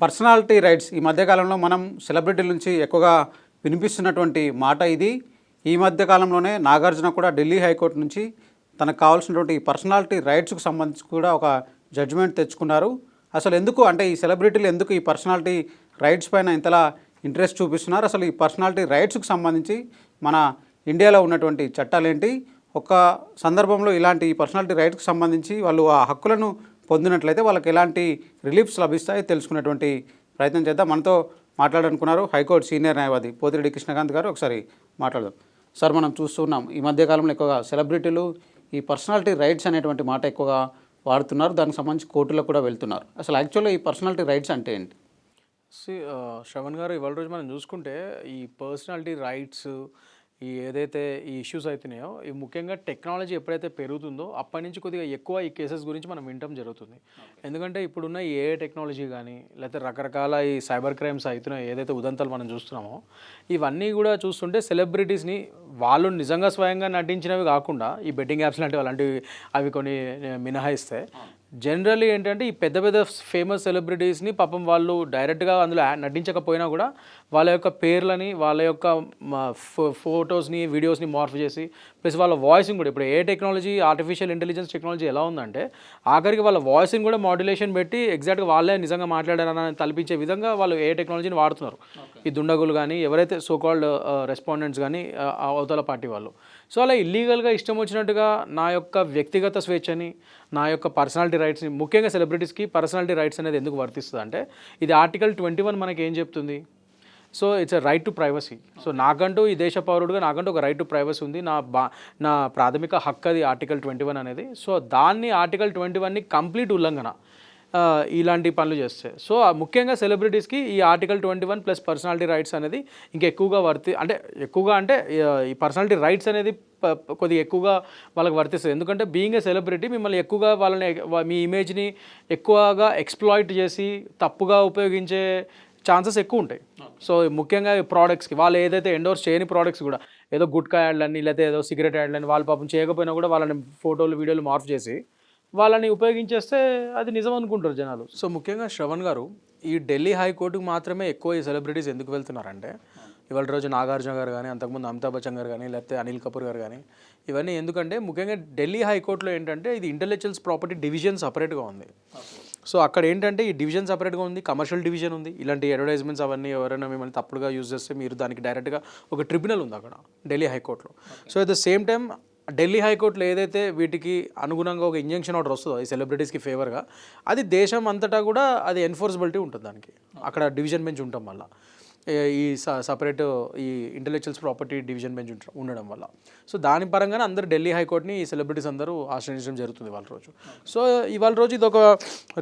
Personality rights. ఈ మధ్యకాలంలో మనం సెలబ్రిటీల నుంచి ఎక్కువగా వినిపిస్తున్నటువంటి మాట ఇది. ఈ మధ్యకాలంలోనే నాగార్జున కూడా ఢిల్లీ హైకోర్టు నుంచి తనకు కావాల్సినటువంటి పర్సనాలిటీ రైట్స్కు సంబంధించి కూడా ఒక జడ్జిమెంట్ తెచ్చుకున్నారు. అసలు ఎందుకు అంటే ఈ సెలబ్రిటీలు ఎందుకు ఈ పర్సనాలిటీ రైట్స్ పైన ఇంతలా ఇంట్రెస్ట్ చూపిస్తున్నారు? అసలు ఈ పర్సనాలిటీ రైట్స్కు సంబంధించి మన ఇండియాలో ఉన్నటువంటి చట్టాలు ఏంటి ఒక సందర్భంలో ఇలాంటి పర్సనాలిటీ రైట్స్కి సంబంధించి వాళ్ళు ఆ హక్కులను పొందినట్లయితే వాళ్ళకి ఎలాంటి రిలీఫ్స్ లభిస్తాయో తెలుసుకునేటువంటి ప్రయత్నం చేద్దాం. మనతో మాట్లాడాలనుకున్నారు హైకోర్టు సీనియర్ న్యాయవాది పోతిరెడ్డి కృష్ణకాంత్ గారు. ఒకసారి మాట్లాడదాం. సార్ మనం చూస్తున్నాం ఈ మధ్యకాలంలో ఎక్కువగా సెలబ్రిటీలు ఈ పర్సనాలిటీ రైట్స్ అనేటువంటి మాట ఎక్కువగా వాడుతున్నారు. దానికి సంబంధించి కోర్టులకు కూడా వెళ్తున్నారు. అసలు యాక్చువల్గా ఈ పర్సనాలిటీ రైట్స్ అంటే ఏంటి? శ్రవణ్ గారు ఇవాళ రోజు మనం చూసుకుంటే ఈ పర్సనాలిటీ రైట్స్ ఈ ఏదైతే ఈ ఇష్యూస్ అవుతున్నాయో ఈ ముఖ్యంగా టెక్నాలజీ ఎప్పుడైతే పెరుగుతుందో అప్పటి నుంచి కొద్దిగా ఎక్కువ ఈ కేసెస్ గురించి మనం వినటం జరుగుతుంది. ఎందుకంటే ఇప్పుడున్న ఈ ఏ టెక్నాలజీ కానీ లేకపోతే రకరకాల ఈ సైబర్ క్రైమ్స్ అవుతున్నాయి ఏదైతే ఉదంతాలు మనం చూస్తున్నామో ఇవన్నీ కూడా చూస్తుంటే సెలబ్రిటీస్ని వాళ్ళు నిజంగా స్వయంగా నటించినవి కాకుండా ఈ బెట్టింగ్ యాప్స్ లాంటివి అలాంటివి అవి కొన్ని మినహాయిస్తే జనరల్లీ ఏంటంటే ఈ పెద్ద పెద్ద ఫేమస్ సెలబ్రిటీస్ని పాపం వాళ్ళు డైరెక్ట్గా అందులో నటించకపోయినా కూడా వాళ్ళ యొక్క పేర్లని వాళ్ళ యొక్క ఫొటోస్ని వీడియోస్ని మార్ఫ్ చేసి ప్లస్ వాళ్ళ వాయిస్ని కూడా ఇప్పుడు ఏ టెక్నాలజీ ఆర్టిఫిషియల్ ఇంటెలిజెన్స్ టెక్నాలజీ ఎలా ఉందంటే ఆఖరికి వాళ్ళ వాయిస్ని కూడా మాడ్యులేషన్ పెట్టి ఎగ్జాక్ట్గా వాళ్ళే నిజంగా మాట్లాడారని తలపించే విధంగా వాళ్ళు ఏ టెక్నాలజీని వాడుతున్నారు. ఈ దుండగులు కానీ ఎవరైతే సో కాల్డ్ రెస్పాండెంట్స్ కానీ అవతల పార్టీ వాళ్ళు. సో అలా ఇల్లీగల్గా ఇష్టం వచ్చినట్టుగా నా యొక్క వ్యక్తిగత స్వేచ్ఛని నా యొక్క పర్సనాలిటీ రైట్స్ని ముఖ్యంగా సెలబ్రిటీస్కి పర్సనాలిటీ రైట్స్ అనేది ఎందుకు వర్తిస్తుంది అంటే ఇది ఆర్టికల్ ట్వంటీ వన్ మనకి ఏం చెప్తుంది? So it's a right to privacy so నాకంటూ ఈ దేశ పౌరుడుగా నాకంటూ ఒక రైట్ టు ప్రైవసీ ఉంది. నా బా నా ప్రాథమిక హక్కు అది ఆర్టికల్ ట్వంటీ వన్ అనేది. సో దాన్ని ఆర్టికల్ ట్వంటీ వన్ని కంప్లీట్ ఉల్లంఘన ఇలాంటి పనులు చేస్తే. సో ముఖ్యంగా సెలబ్రిటీస్కి ఈ article twenty one plus personality rights అనేది ఇంకా ఎక్కువగా వర్తి అంటే ఎక్కువగా అంటే ఈ పర్సనాలిటీ రైట్స్ అనేది కొద్దిగా ఎక్కువగా వాళ్ళకి వర్తిస్తుంది. ఎందుకంటే బీయింగ్ ఏ సెలబ్రిటీ మిమ్మల్ని ఎక్కువగా వాళ్ళని మీ ఇమేజ్ని ఎక్కువగా ఎక్స్ప్లాయిట్ చేసి తప్పుగా ఉపయోగించే ఛాన్సెస్ ఎక్కువ ఉంటాయి. సో ముఖ్యంగా ప్రోడక్ట్స్కి వాళ్ళు ఏదైతే ఎండోర్స్ చేయని ప్రోడక్ట్స్ కూడా ఏదో గుట్కా యాడ్లని లేకపోతే ఏదో సిగరెట్ యాడ్లని వాళ్ళు పాపం చేయకపోయినా కూడా వాళ్ళని ఫోటోలు వీడియోలు మార్ఫ్ చేసి వాళ్ళని ఉపయోగించేస్తే అది నిజం అనుకుంటారు జనాలు. సో ముఖ్యంగా శ్రవణ్ గారు ఈ ఢిల్లీ హైకోర్టుకు మాత్రమే ఎక్కువ ఈ సెలబ్రిటీస్ ఎందుకు వెళ్తున్నారంటే ఇవాళ రోజు నాగార్జున గారు కానీ అంతకుముందు అమితాబ్ బచ్చన్ గారు కానీ లేకపోతే అనిల్ కపూర్ గారు కానీ ఇవన్నీ ఎందుకంటే ముఖ్యంగా ఢిల్లీ హైకోర్టులో ఏంటంటే ఇది ఇంటెలెక్చువల్స్ ప్రాపర్టీ డివిజన్ సపరేట్గా ఉంది. సో అక్కడ ఏంటంటే ఈ డివిజన్ సపరేట్గా ఉంది కమర్షియల్ డివిజన్ ఉంది. ఇలాంటి అడ్వర్టైజ్మెంట్స్ అవన్నీ ఎవరైనా మిమ్మల్ని తప్పుడుగా యూజ్ చేస్తే మీరు దానికి డైరెక్ట్గా ఒక ట్రిబ్యునల్ ఉంది అక్కడ ఢిల్లీ హైకోర్టులో. So at the same time Delhi హైకోర్టులో ఏదైతే వీటికి అనుగుణంగా ఒక ఇంజంక్షన్ ఆర్డర్ వస్తుందో ఈ సెలబ్రిటీస్కి ఫేవర్గా అది దేశం అంతటా కూడా అది ఎన్ఫోర్సబిలిటీ ఉంటుంది దానికి. అక్కడ డివిజన్ బెంచ్ వల్ల. ఏ- ఈ సపరేట్ ఈ ఇంటెలెక్చువల్స్ ప్రాపర్టీ డివిజన్ బెంచ్ ఉండడం వల్ల. సో దాని పరంగానే అందరు ఢిల్లీ హైకోర్టుని ఈ సెలబ్రిటీస్ అందరూ ఆశ్రయించడం జరుగుతుంది వాళ్ళ రోజు. సో ఇవాళ రోజు ఇది ఒక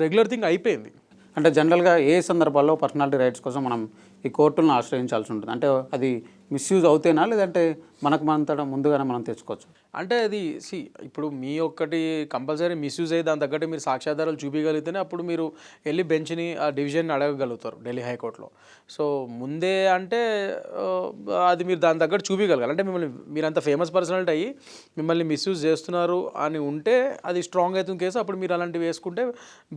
రెగ్యులర్ థింగ్ అయిపోయింది. అంటే జనరల్గా ఏ సందర్భాల్లో పర్సనాలిటీ రైట్స్ కోసం మనం ఈ కోర్టులను ఆశ్రయించాల్సి ఉంటుంది? అంటే అది మిస్యూజ్ అవుతేనా? లేదంటే మనకు మనంతటా ముందుగానే మనం తెచ్చుకోవచ్చు? అంటే అది సి ఇప్పుడు మీ ఒక్కటి కంపల్సరీ మిస్యూజ్ అయ్యి దాని తగ్గట్టు మీరు సాక్ష్యాధారాలు చూపించగలిగితేనే అప్పుడు మీరు వెళ్ళి బెంచ్ని ఆ డివిజన్ అడగగలుగుతారు ఢిల్లీ హైకోర్టులో. సో ముందే అంటే అది మీరు దాని తగ్గట్టు చూపించగలగాలి అంటే మిమ్మల్ని మీరంత ఫేమస్ పర్సనాలిటీ అయ్యి మిమ్మల్ని మిస్యూజ్ చేస్తున్నారు అని ఉంటే అది స్ట్రాంగ్ అవుతుంది కేసు. అప్పుడు మీరు అలాంటివి వేసుకుంటే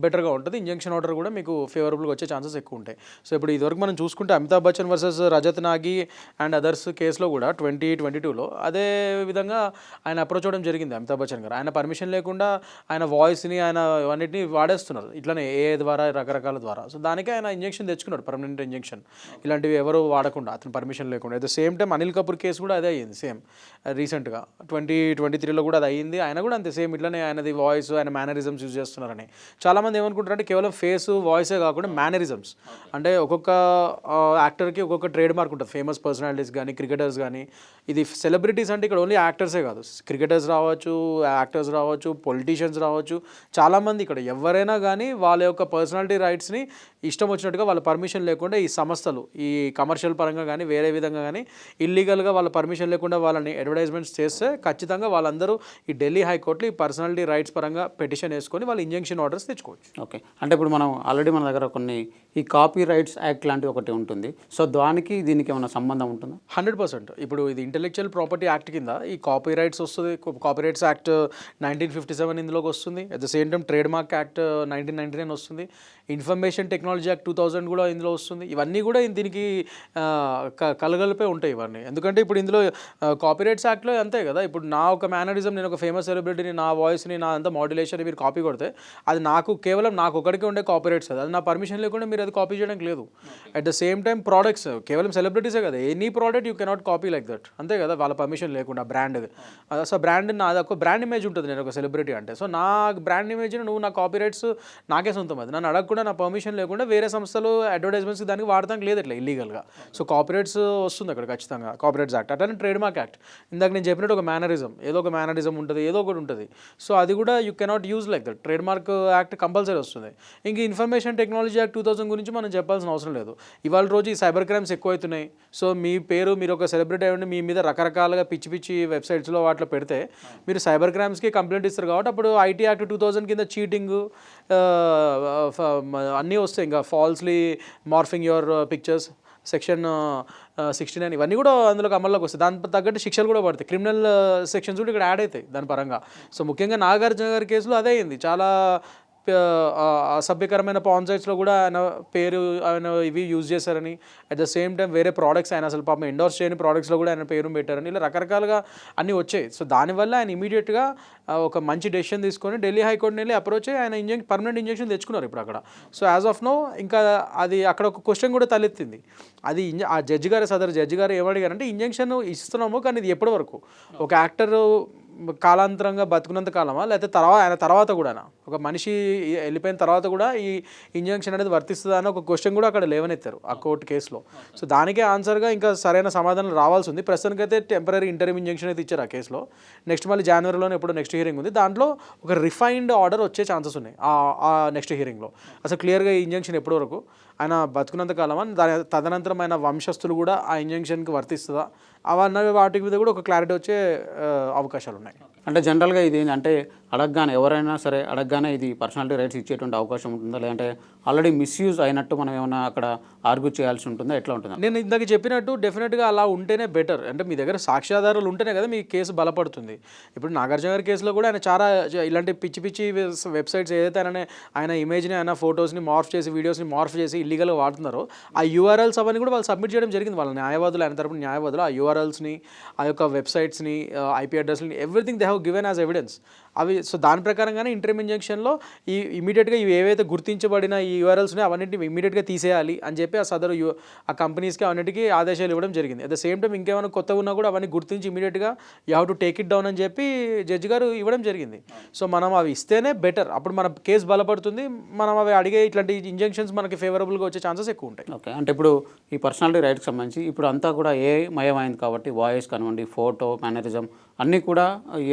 బెటర్గా ఉంటుంది. ఇంజంక్షన్ ఆర్డర్ కూడా మీకు ఫేవరబుల్గా వచ్చే ఛాన్సెస్ ఎక్కువ ఉంటాయి. సో ఇప్పుడు ఇదివరకు మనం చూసుకుంటే Amitabh Bachchan versus Rajat Nagi and others కేసులో కూడా ట్వంటీ ట్వంటీ టూలో అదే విధంగా ఆయన అప్రోచ్ అవ్వడం జరిగింది అమితాబ్ బచ్చన్ గారు. ఆయన పర్మిషన్ లేకుండా ఆయన వాయిస్ని ఆయన అన్నిటిని వాడేస్తున్నారు. ఇట్లానే ఏ ద్వారా రకరకాల ద్వారా. సో దానికే ఆయన ఇంజెక్షన్ తెచ్చుకున్నాడు పర్మనెంట్ ఇంజెక్షన్ ఇలాంటివి ఎవరు వాడకుండా అతను పర్మిషన్ లేకుండా. At the same time Anil Kapoor case కూడా అదే అయ్యింది సేమ్ రీసెంట్గా ట్వంటీ ట్వంటీ త్రీలో కూడా అది అయ్యింది. ఆయన కూడా అంతే సేమ్ ఇట్లానే ఆయనది వాయిస్ ఆయన మేనరిజమ్స్ యూజ్ చేస్తున్నారని. చాలామంది ఏమనుకుంటారంటే కేవలం ఫేస్ వాయిసే కాకుండా మేనరిజమ్స్ అంటే ఒక్కొక్క యాక్టర్కి ఒక్కొక్క ట్రేడ్ మార్క్ ఉంటుంది. ఫేమస్ పర్సనాలిటీస్ కానీ క్రికెటర్స్ కానీ ఇది సెలబ్రిటీస్ అంటే ఇక్కడ ఓన్లీ యాక్టర్సే కాదు. క్రికెటర్స్ రావచ్చు యాక్టర్స్ రావచ్చు పొలిటీషియన్స్ రావచ్చు. చాలామంది ఇక్కడ ఎవరైనా కానీ వాళ్ళ యొక్క పర్సనాలిటీ రైట్స్ని ఇష్టం వచ్చినట్టుగా వాళ్ళ పర్మిషన్ లేకుండా ఈ సంస్థలు ఈ కమర్షియల్ పరంగా కానీ వేరే విధంగా కానీ ఇల్లీగల్గా వాళ్ళ పర్మిషన్ లేకుండా వాళ్ళని అడ్వర్టైజ్మెంట్స్ చేస్తే ఖచ్చితంగా వాళ్ళందరూ ఈ ఢిల్లీ హైకోర్టులో ఈ పర్సనాలిటీ రైట్స్ పరంగా పెటిషన్ వేసుకొని వాళ్ళు ఇంజంక్షన్ ఆర్డర్స్ తెచ్చుకోవచ్చు. ఓకే. అంటే ఇప్పుడు మనం ఆల్రెడీ మన దగ్గర కొన్ని ఈ కాపీ రైట్స్ యాక్ట్ లాంటివి ఒకటి ఉంటుంది. సో దానికి దీనికి ఏమైనా సంబంధం ఉంటుందా? హండ్రెడ్ పర్సెంట్ ఇప్పుడు ఇది ఇంటెలెక్చువల్ ప్రాపర్టీ యాక్ట్ కింద ఈ కాపీ రైట్స్ వస్తుంది. Copy rights act nineteen fifty seven ఇందులోకి వస్తుంది. At the same time trade mark act nineteen ninety nine వస్తుంది. Information technology act two thousand కూడా ఇందులో వస్తుంది. ఇవన్నీ కూడా దీనికి కలగలిపే ఉంటాయి ఇవన్నీ. ఎందుకంటే ఇప్పుడు ఇందులో కాపీరైట్స్ యాక్ట్లో అంతే కదా. ఇప్పుడు నా ఒక మేనరిజం నేను ఒక ఫేమస్ సెలబ్రిటీని నా వాయిస్ని నా అంతా మాడ్యులేషన్ మీరు కాపీ కొడితే అది నాకు కేవలం నాకు ఒకరికి ఉండే కాపీరైట్స్ అది. అది నా పర్మిషన్ లేకుండా మీరు అది కాపీ చేయడానికి లేదు. At the same time products కేవలం సెలబ్రిటీసే కదా. Any product you cannot copy like that అంతే కదా వాళ్ళ పర్మిషన్ లేకుండా బ్రాండ్ సో బ్రాండ్ నాది ఒక బ్రాండ్ ఇమేజ్ ఉంటుంది. నేను ఒక సెలబ్రిటీ అంటే. సో నా బ్రాండ్ ఇమేజ్ నువ్వు నా కాపీరైట్స్ నాకే సొంతం అది. నన్ను అడగకుండా నా పర్మిషన్ లేకుండా వేరే సంస్థలు అడ్వర్టైజ్మెంట్స్కి దానికి వాడటానికి లేదు ఇట్లా ఇల్లీగల్గా సో కాపరేట్స్ వస్తుంది అక్కడ ఖచ్చితంగా. కాపరేట్స్ యాక్ట్ అట్లానే ట్రేడ్ మార్క్ యాక్ట్ ఇందాక నేను చెప్పినట్టు ఒక మేనరిజం ఏదో ఒక మేనరిజం ఉంటుంది ఏదో ఒకటి ఉంటుంది. సో అది కూడా you cannot use like that trade mark act compulsory వస్తుంది. ఇంక information technology act two thousand గురించి మనం చెప్పాల్సిన అవసరం లేదు. ఇవాళ రోజు ఈ సైబర్ క్రైమ్స్ ఎక్కువవుతున్నాయి సో మీ పేరు మీరు ఒక సెలబ్రిటీ అయ్యండి మీ మీద రకరకాలుగా పిచ్చి పిచ్చి వెబ్సైట్స్లో వాటిలో పెడితే మీరు సైబర్ క్రైమ్స్కి కంప్లైంట్ ఇస్తారు కాబట్టి అప్పుడు ఐటీ యాక్ట్ టూ థౌసండ్ కింద చీటింగ్ అన్నీ వస్తాయి. ఇంకా falsely morphing your pictures section sixty nine ఇవన్నీ కూడా అందులోకి అమల్లోకి వస్తాయి. దాని తగ్గట్టు శిక్షలు కూడా పడతాయి. క్రిమినల్ సెక్షన్స్ uh, కూడా ఇక్కడ యాడ్ అవుతాయి దాని పరంగా. సో ముఖ్యంగా నాగార్జున గారి కేసులో అదే అయింది. చాలా అసభ్యకరమైన పాన్ సైట్స్లో కూడా ఆయన పేరు ఆయన ఇవి యూజ్ చేశారని అట్ ద సేమ్ టైం వేరే ప్రోడక్ట్స్ ఆయన అసలు పాపం ఎండోర్స్ చేయని ప్రోడక్ట్స్లో కూడా ఆయన పేరు పెట్టారని ఇలా రకరకాలుగా అన్నీ వచ్చాయి. సో దానివల్ల ఆయన ఇమీడియట్గా ఒక మంచి డెసిషన్ తీసుకొని ఢిల్లీ హైకోర్టుని వెళ్ళి అప్రోచ్ అయ్యి ఆయన ఇంజెక్ పర్మనెంట్ ఇంజెక్షన్ తెచ్చుకున్నారు ఇప్పుడు అక్కడ. సో యాజ్ ఆఫ్ నో ఇంకా అది అక్కడ ఒక క్వశ్చన్ కూడా తలెత్తింది. అది ఆ జడ్జి గారు సదరు జడ్జి గారు ఏమడిగారంటే ఇంజెక్షన్ ఇస్తున్నాము కానీ ఇది ఎప్పటి వరకు? ఒక యాక్టర్ కాలాంతరంగా బతుకున్నంత కాలమా? లేకపోతే తర్వాత ఆయన తర్వాత కూడా ఒక మనిషి వెళ్ళిపోయిన తర్వాత కూడా ఈ ఇంజంక్షన్ అనేది వర్తిస్తుందా అని ఒక క్వశ్చన్ కూడా అక్కడ లేవనెత్తారు ఆ కోర్టు కేసులో. సో దానికే ఆన్సర్గా ఇంకా సరైన సమాధానం రావాల్సి ఉంది ప్రస్తుతానికైతే టెంపరీ ఇంటర్వ్యూ ఇంజంక్షన్ అయితే ఇచ్చారు ఆ కేసులో. నెక్స్ట్ మళ్ళీ జనవరిలోనే ఎప్పుడు నెక్స్ట్ హియరింగ్ ఉంది. దాంట్లో ఒక రిఫైన్డ్ ఆర్డర్ వచ్చే ఛాన్సెస్ ఉన్నాయి ఆ- ఆ నెక్స్ట్ హియరింగ్లో అసలు క్లియర్గా ఈ ఇంజంక్షన్ ఎప్పటి వరకు? ఆయన బతుకున్నంత కాలమా? దాని తదనంతరం ఆయన వంశస్థులు కూడా ఆ ఇంజంక్షన్కి వర్తిస్తుందా? అవన్నీ వాటి మీద కూడా ఒక క్లారిటీ వచ్చే అవకాశాలు ఉన్నాయి Okay. అంటే జనరల్గా ఇది అంటే అడగగానే ఎవరైనా సరే అడగగానే ఇది పర్సనాలిటీ రైట్స్ ఇచ్చేటువంటి అవకాశం ఉంటుందా? లేదంటే ఆల్రెడీ మిస్యూజ్ అయినట్టు మనం ఏమైనా అక్కడ ఆర్గ్యూ చేయాల్సి ఉంటుందా? ఎట్లా ఉంటుందా? నేను ఇందాక చెప్పినట్టు డెఫినెట్గా అలా ఉంటేనే బెటర్ అంటే మీ దగ్గర సాక్ష్యాధారాలు ఉంటేనే కదా మీ కేసు బలపడుతుంది. ఇప్పుడు నాగార్జున గారి కేసులో కూడా ఆయన చాలా ఇలాంటి పిచ్చి పిచ్చి వెబ్సైట్స్ ఏదైతే ఆయన ఆయన ఇమేజ్ని ఆయన ఫొటోస్ని మార్ఫ్ చేసి వీడియోస్ని మార్ఫ్ చేసి ఇల్లీగల్గా వాడుతున్నారో ఆ యూఆర్ఎల్స్ అవన్నీ కూడా వాళ్ళు సబ్మిట్ చేయడం జరిగింది. వాళ్ళ న్యాయవాదులు ఆయన తరపున న్యాయవాదులు ఆ యూఆర్ఎల్స్ని ఆ యొక్క వెబ్సైట్స్ని IP అడ్రస్ని everything they have given as evidence అవి సో దాని ప్రకారంగానే ఇంటర్మ్ ఇంజెక్షన్లో ఈ ఇమీడియట్గా ఇవి ఏవైతే గుర్తించబడిన ఈ యూఆర్ఎల్స్ని అవన్నింటిని ఇమీడియట్గా తీసేయాలి అని చెప్పి ఆ సదరు యూ ఆ కంపెనీస్కి అవన్నిటికీ ఆదేశాలు ఇవ్వడం జరిగింది. అట్ ద సేమ్ టైం ఇంకేమైనా కొత్తగా ఉన్నా కూడా అవన్నీ గుర్తించి ఇమీడియట్గా you have to take it down అని చెప్పి జడ్జి గారు ఇవ్వడం జరిగింది. సో మనం అవి ఇస్తేనే బెటర్. అప్పుడు మన కేసు బలపడుతుంది. మనం అవి అడిగే ఇట్లాంటి ఇంజెక్షన్స్ మనకి ఫేవరబుల్గా వచ్చే ఛాన్సెస్ ఎక్కువ ఉంటాయి. ఓకే. అంటే ఇప్పుడు ఈ పర్సనాలిటీ రైట్కి సంబంధించి ఇప్పుడు అంతా కూడా ఏ మయమైంది కాబట్టి వాయిస్ కానివ్వండి ఫోటో మేనరిజం అన్నీ కూడా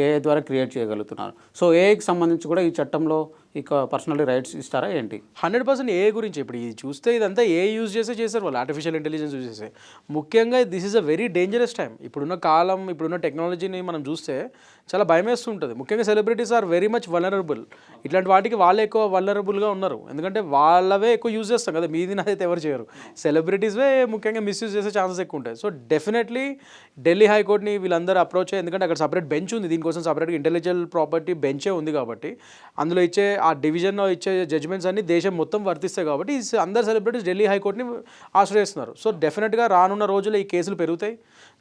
ఏ ద్వారా క్రియేట్ చేయగలుగుతున్నారు. సో ఏఐకి సంబంధించి కూడా ఈ చట్టంలో ఇక పర్సనాలిటీ రైట్స్ ఇస్తారా ఏంటి? హండ్రెడ్ పర్సెంట్ ఏ గురించి ఇప్పుడు ఇది చూస్తే ఇదంతా ఏ యూజ్ చేసే చేశారు వాళ్ళు? ఆర్టిఫిషియల్ ఇంటెలిజెన్స్ యూజ్ చేసే ముఖ్యంగా this is a very dangerous time ఇప్పుడున్న కాలం ఇప్పుడున్న టెక్నాలజీని మనం చూస్తే చాలా భయం వేస్తుంటుంది ముఖ్యంగా celebrities are very much vulnerable ఇట్లాంటి వాటికి వాళ్ళే ఎక్కువ వలనరబుల్గా ఉన్నారు. ఎందుకంటే వాళ్ళవే ఎక్కువ యూజ్ చేస్తాం కదా మీది నాదైతే ఎవరు చేయరు. సెలబ్రిటీస్వే ముఖ్యంగా మిస్యూజ్ చేసే ఛాన్సెస్ ఎక్కువ ఉంటాయి. సో డెఫినెట్లీ ఢిల్లీ హైకోర్టుని వీళ్ళందరూ అప్రోచ్ అయ్యి ఎందుకంటే అక్కడ సపరేట్ బెంచ్ ఉంది. దీనికోసం సపరేట్గా ఇంటెలిజెంట్ ప్రాపర్టీ బెంచే ఉంది కాబట్టి అందులో ఇచ్చే ఆ డివిజన్లో ఇచ్చే జడ్జ్మెంట్స్ అన్ని దేశం మొత్తం వర్తిస్తాయి కాబట్టి అందరు సెలబ్రిటీస్ ఢిల్లీ హైకోర్టుని ఆశ్రయిస్తున్నారు. సో డెఫినెట్గా రానున్న రోజుల్లో ఈ కేసులు పెరుగుతాయి.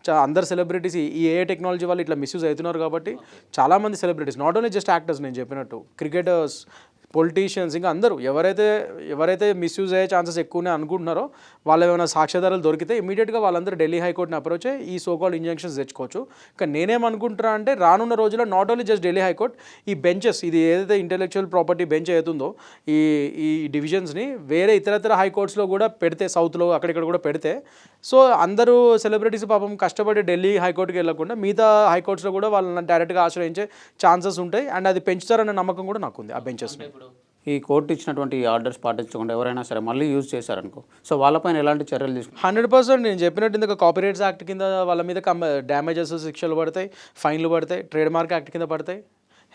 చా అందరు సెలబ్రిటీస్ ఈ ఏ టెక్నాలజీ వాళ్ళు ఇట్లా మిస్యూజ్ అవుతున్నారు కాబట్టి చాలామంది celebrities not only just actors నేను చెప్పినట్టు క్రికెటర్స్ పొలిటీషియన్స్ ఇంకా అందరూ ఎవరైతే ఎవరైతే మిస్యూజ్ అయ్యే ఛాన్సెస్ ఎక్కువనే అనుకుంటున్నారో వాళ్ళు ఏమైనా సాక్ష్యాధారాలు దొరికితే ఇమీడియట్గా వాళ్ళందరూ ఢిల్లీ హైకోర్టుని అప్రోచ్ అయ్యి ఈ సోకాల్ ఇంజెక్షన్స్ తెచ్చుకోవచ్చు. కానీ నేనేమనుకుంటున్నా అంటే రానున్న రోజుల్లో not only just Delhi high court ఈ బెంచెస్ ఇది ఏదైతే ఇంటెలెక్చువల్ ప్రాపర్టీ బెంచ్ అవుతుందో ఈ ఈ డివిజన్స్ని వేరే ఇతరతర హైకోర్ట్స్లో కూడా పెడితే సౌత్లో అక్కడిక్కడ కూడా పెడితే సో అందరూ సెలబ్రిటీస్ పాపం కష్టపడి ఢిల్లీ హైకోర్టుకి వెళ్ళకుండా మిగతా హైకోర్ట్స్లో కూడా వాళ్ళని డైరెక్ట్గా ఆశ్రయించే ఛాన్సెస్ ఉంటాయి. అండ్ అది పెంచుతారన్న నమ్మకం కూడా నాకు ఉంది ఆ బెంచెస్ని ఈ కోర్టు ఇచ్చినటువంటి ఆర్డర్స్ పాటించకుండా ఎవరైనా సరే మళ్ళీ యూజ్ చేశారనుకో. సో వాళ్ళపైన ఎలాంటి చర్యలు తీసుకుంటారు హండ్రెడ్ పర్సెంట్ నేను చెప్పినట్టు ఇందుకు కాపీరేట్స్ యాక్ట్ కింద వాళ్ళ మీద కమ్ డ్యామేజెస్ శిక్షలు పడతాయి ఫైన్లు పడతాయి ట్రేడ్ మార్క్ యాక్ట్ కింద పడతాయి.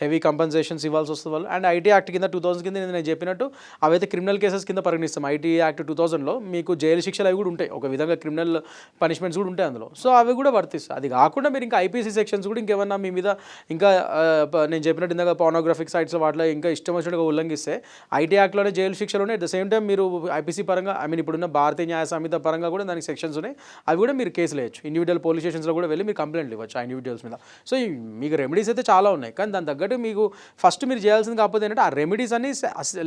హెవీ కంపెన్సేషన్స్ ఇవ్వాల్సి వస్తుంది వాళ్ళు. అండ్ ఐటీ యాక్ట్ కింద టూ థౌసండ్ కింద నేను చెప్పినట్టు అవైతే క్రిమినల్ కేసెస్ కింద పరిగణిస్తాం. ఐటీ యాక్ట్ టూ థౌసండ్లో మీకు జైలు శిక్షలు అవి కూడా ఉంటాయి. ఒక విధంగా క్రిమినల్ పనిష్మెంట్స్ కూడా ఉంటాయి అందులో. సో అవి కూడా వర్తిస్తాయి. అది కాకుండా మీరు ఇంకా ఐపీసీ సెక్షన్స్ కూడా ఇంకేమన్నా మీ మీద ఇంకా నేను చెప్పినట్టు ఇందాక పార్నోగ్రఫిక్ సైట్స్ వాటిలో ఇంకా ఇష్టం వచ్చినట్టుగా ఉల్లంఘిస్తే ఐటీ యాక్ట్లోనే జైలు శిక్షలు ఉన్నాయి. అట్ ద సేమ్ టైం మీరు ఐపీసీ పరంగా ఐ మీన్ ఇప్పుడున్న భారతీయ న్యాయ సంహిత పరంగా కూడా దానికి సెక్షన్స్ ఉన్నాయి. అవి కూడా మీరు కేసులు వేయచ్చు. ఇండివిజువల్ పోలీస్ స్టేషన్స్లో కూడా వెళ్ళి మీరు కంప్లైంట్లు ఇవ్వచ్చు ఆ ఇండివిజువల్స్ మీద. సో మీకు రెమెడీస్ అయితే చాలా ఉన్నాయి. కానీ దాని దగ్గర తగ్గట్టు మీకు ఫస్ట్ మీరు చేయాల్సింది కాకపోతే ఏంటంటే ఆ రెమెడీస్ అన్ని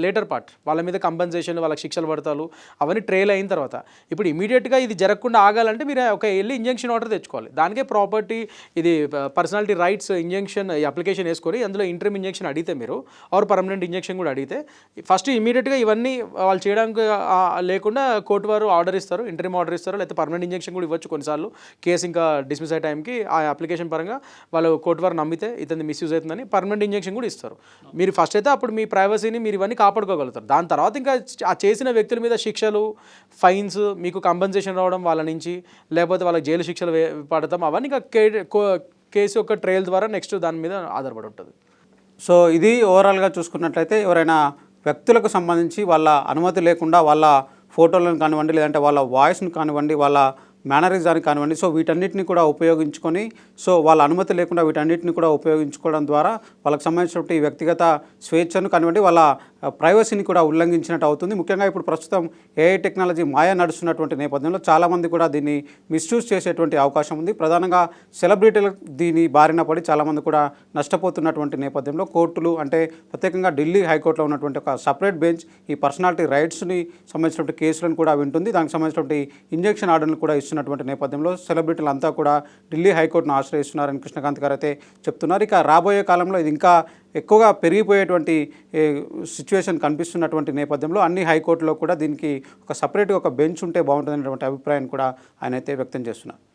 లేటర్ పార్ట్ వాళ్ళ మీద కంపెన్సేషన్ వాళ్ళకి శిక్షలు పడతారు అవన్నీ ట్రైల్ అయిన తర్వాత. ఇప్పుడు ఇమీడియట్గా ఇది జరగకుండా ఆగాలంటే మీరు ఒక వెళ్ళి ఇంజెక్షన్ ఆర్డర్ తెచ్చుకోవాలి. దానికే ప్రాపర్టీ ఇది పర్సనాలిటీ రైట్స్ ఇంజెక్షన్ అప్లికేషన్ వేసుకొని అందులో ఇంటర్మ్ ఇంజెక్షన్ అడిగితే మీరు ఆర్ పర్మనెంట్ ఇంజెక్షన్ కూడా అడిగితే ఫస్ట్ ఇమీడియట్గా ఇవన్నీ వాళ్ళు చేయడానికి లేకుండా కోర్టు వారు ఆర్డర్ ఇస్తారు ఇంటర్మ్ ఆర్డర్ ఇస్తారు లేకపోతే పర్మనెంట్ ఇంజెక్షన్ కూడా ఇవ్వచ్చు కొన్నిసార్లు. కేసు ఇంకా డిస్మిస్ అయ్యే టైంకి ఆ అప్లికేషన్ పరంగా వాళ్ళు కోర్టు వారు నమ్మితే ఇతని మిస్యూజ్ అవుతుందని పర్మనెంట్ ఇంజెక్షన్ కూడా ఇస్తారు. మీరు ఫస్ట్ అయితే అప్పుడు మీ ప్రైవసీని మీరు ఇవన్నీ కాపాడుకోగలుగుతారు. దాని తర్వాత ఇంకా ఆ చేసిన వ్యక్తుల మీద శిక్షలు ఫైన్స్ మీకు కంపెన్సేషన్ రావడం వాళ్ళ నుంచి లేకపోతే వాళ్ళకి జైలు శిక్షలు పడతాం అవన్నీ ఇంకా కే- కో- కేసు యొక్క ట్రయల్ ద్వారా నెక్స్ట్ దాని మీద ఆధారపడి ఉంటుంది. సో ఇది ఓవరాల్గా చూసుకున్నట్లయితే ఎవరైనా వ్యక్తులకు సంబంధించి వాళ్ళ అనుమతి లేకుండా వాళ్ళ ఫోటోలను కానివ్వండి లేదంటే వాళ్ళ వాయిస్ను కానివ్వండి వాళ్ళ మేనరిజాన్ని కానివ్వండి సో వీటన్నిటిని కూడా ఉపయోగించుకొని సో వాళ్ళ అనుమతి లేకుండా వీటన్నిటిని కూడా ఉపయోగించుకోవడం ద్వారా వాళ్ళకి సంబంధించినటువంటి వ్యక్తిగత స్వేచ్ఛను కానివ్వండి వాళ్ళ ప్రైవసీని కూడా ఉల్లంఘించినట్టు అవుతుంది. ముఖ్యంగా ఇప్పుడు ప్రస్తుతం ఏఐ టెక్నాలజీ మాయ నడుస్తున్నటువంటి నేపథ్యంలో చాలామంది కూడా దీన్ని మిస్యూజ్ చేసేటువంటి అవకాశం ఉంది. ప్రధానంగా సెలబ్రిటీలు దీని బారిన పడి చాలామంది కూడా నష్టపోతున్నటువంటి నేపథ్యంలో కోర్టులు అంటే ప్రత్యేకంగా ఢిల్లీ హైకోర్టులో ఉన్నటువంటి ఒక సపరేట్ బెంచ్ ఈ పర్సనాలిటీ రైట్స్ని సంబంధించినటువంటి కేసులను కూడా వింటుంది. దానికి సంబంధించినటువంటి ఇంజెక్షన్ ఆర్డర్లు కూడా ఇస్తున్నటువంటి నేపథ్యంలో సెలబ్రిటీలు అంతా కూడా ఢిల్లీ హైకోర్టును ఆశ్రయిస్తున్నారని కృష్ణకాంత్ గారు అయితే చెప్తున్నారు. ఇక రాబోయే కాలంలో ఇది ఇంకా ఎక్కువగా పెరిగిపోయేటువంటి సిచ్యువేషన్ కనిపిస్తున్నటువంటి నేపథ్యంలో అన్ని హైకోర్టులో కూడా దీనికి ఒక సపరేట్గా ఒక బెంచ్ ఉంటే బాగుంటుందనేటువంటి అభిప్రాయం కూడా ఆయన అయితే వ్యక్తం చేస్తున్నారు.